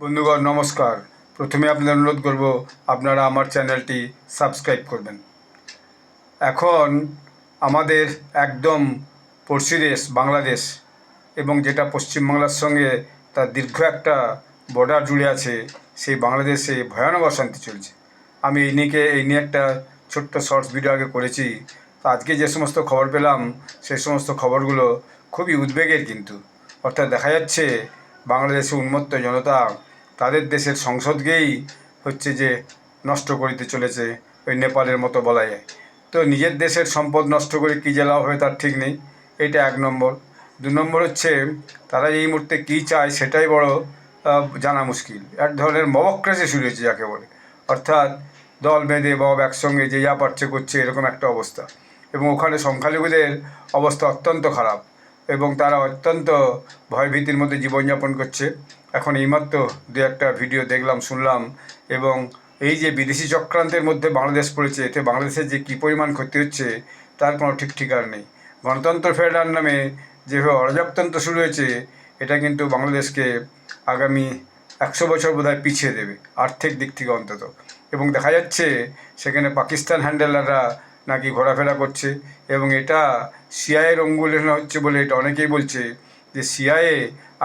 বন্ধুগণ, নমস্কার। প্রথমে আপনাদের অনুরোধ করব, আপনারা আমার চ্যানেলটি সাবস্ক্রাইব করবেন। এখন আমাদের একদম পড়শি দেশ, বাংলাদেশ, এবং যেটা পশ্চিমবাংলার সঙ্গে তার দীর্ঘ একটা বর্ডার জুড়ে আছে, সেই বাংলাদেশে ভয়ানক অশান্তি চলছে। আমি এই নিয়ে এই নিয়ে একটা ছোট্ট শর্টস ভিডিও আগে করেছি। তো আজকে যে সমস্ত খবর পেলাম সেই সমস্ত খবরগুলো খুবই উদ্বেগের কিন্তু। অর্থাৎ দেখা যাচ্ছে, বাংলাদেশে উন্মত্ত জনতা তাদের দেশের সংসদকেই হচ্ছে যে নষ্ট করিতে চলেছে, ওই নেপালের মতো বলা যায় তো নিজের দেশের সম্পদ নষ্ট করে কী যে লাভ তার ঠিক নেই, এটা এক নম্বর। দু নম্বর হচ্ছে, তারা এই মুহূর্তে কী চায় সেটাই বড় জানা মুশকিল। এক ধরনের মবক্রেসে শুরু হয়েছে যাকে বলে। অর্থাৎ দল বেঁধে বব একসঙ্গে যে যা পারছে করছে, এরকম একটা অবস্থা। এবং ওখানে সংখ্যালঘুদের অবস্থা অত্যন্ত খারাপ। এবং তারা অত্যন্ত ভয়ভীতির মধ্যে জীবনযাপন করছে। এখন এইমাত্র দু একটা ভিডিও দেখলাম, শুনলাম এবং এই যে বিদেশি চক্রান্তের মধ্যে বাংলাদেশ পড়েছে, এতে বাংলাদেশের যে কী পরিমাণ ক্ষতি হচ্ছে তার কোনো ঠিক ঠিকার নেই। গণতন্ত্র ফেরার নামে যেভাবে অরাজকতন্ত্র শুরু হয়েছে, এটা কিন্তু বাংলাদেশকে আগামী একশো বছর বোধহয় পিছিয়ে দেবে আর্থিক দিক থেকে অন্তত। এবং দেখা যাচ্ছে সেখানে পাকিস্তান হ্যান্ডেলাররা নাকি ঘোরাফেরা করছে এবং এটা সিআইয়ের অঙ্গুলে হচ্ছে বলে এটা অনেকেই বলছে যে সিআইএ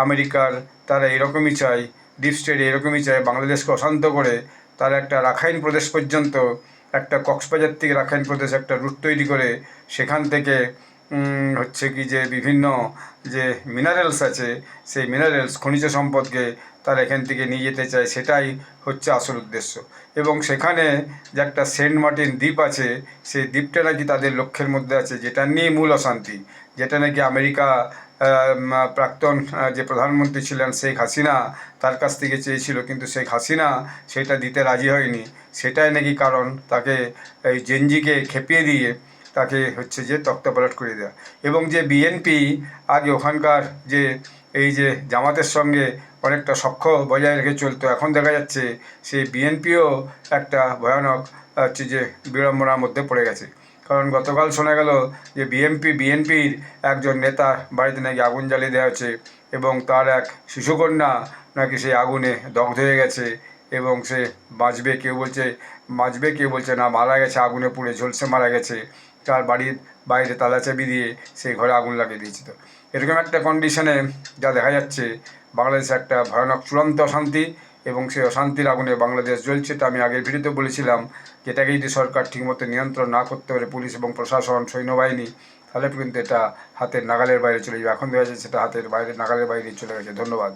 আমেরিকার তারা এরকমই চায় ডিপ স্টেট এরকমই চায়, বাংলাদেশকে অশান্ত করে, তারা একটা রাখাইন প্রদেশ পর্যন্ত, একটা কক্সবাজার থেকে রাখাইন প্রদেশ একটা রুট তৈরি করে, সেখান থেকে হচ্ছে কি যে বিভিন্ন যে মিনারেলস আছে, সেই মিনারেলস খনিজ সম্পদকে তারা এখান থেকে নিয়ে যেতে চায়, সেটাই হচ্ছে আসল উদ্দেশ্য। এবং সেখানে যে একটা সেন্ট মার্টিন দ্বীপ আছে, সেই দ্বীপটা নাকি তাদের লক্ষ্যের মধ্যে আছে যেটা নিয়ে মূল অশান্তি। যেটা নাকি আমেরিকা প্রাক্তন যে প্রধানমন্ত্রী ছিলেন শেখ হাসিনা, তার কাছ থেকে চেয়েছিল, কিন্তু শেখ হাসিনা সেটা দিতে রাজি হয়নি। সেটাই নাকি কারণ তাকে এই জেনজিকে খেপিয়ে দিয়ে তাকে হচ্ছে যে তক্তাপালট করে দেওয়া এবং যে বিএনপি আগে ওখানকার যে এই যে জামাতের সঙ্গে অনেকটা সখ্য বজায় রেখে চলতো, এখন দেখা যাচ্ছে সেই বিএনপিও একটা ভয়ানক হচ্ছে যে বিড়ম্বনার মধ্যে পড়ে গেছে। কারণ গতকাল শোনা গেল যে বিএনপি বিএনপির একজন নেতা বাড়িতে নাকি আগুন জ্বালিয়ে দেওয়া হচ্ছে এবং তার এক শিশুকন্যা নাকি সেই আগুনে দগ্ধ হয়ে গেছে এবং সে বাঁচবে, কেউ বলছে, বাঁচবে, কেউ বলছে না, মারা গেছে, আগুনে পুড়ে ঝলসে মারা গেছে। তার বাড়ির বাইরে তালা চাবি দিয়ে সেই ঘরে আগুন লাগিয়ে দিয়েছিল। এরকম একটা কন্ডিশনে যা দেখা যাচ্ছে, বাংলাদেশে একটা ভয়ানক চূড়ান্ত অশান্তি এবং সেই অশান্তির আগুনে বাংলাদেশ জ্বলছে। তা আমি আগের ভিডিওতে বলেছিলাম যেটাকে যদি সরকার ঠিকমতো নিয়ন্ত্রণ না করতে পারে, পুলিশ এবং প্রশাসন, সৈন্যবাহিনী, তাহলে কিন্তু এটা হাতের নাগালের বাইরে চলে যাবে। এখন দেখা যাচ্ছে সেটা হাতের বাইরে, নাগালের বাইরে চলে গেছে। ধন্যবাদ।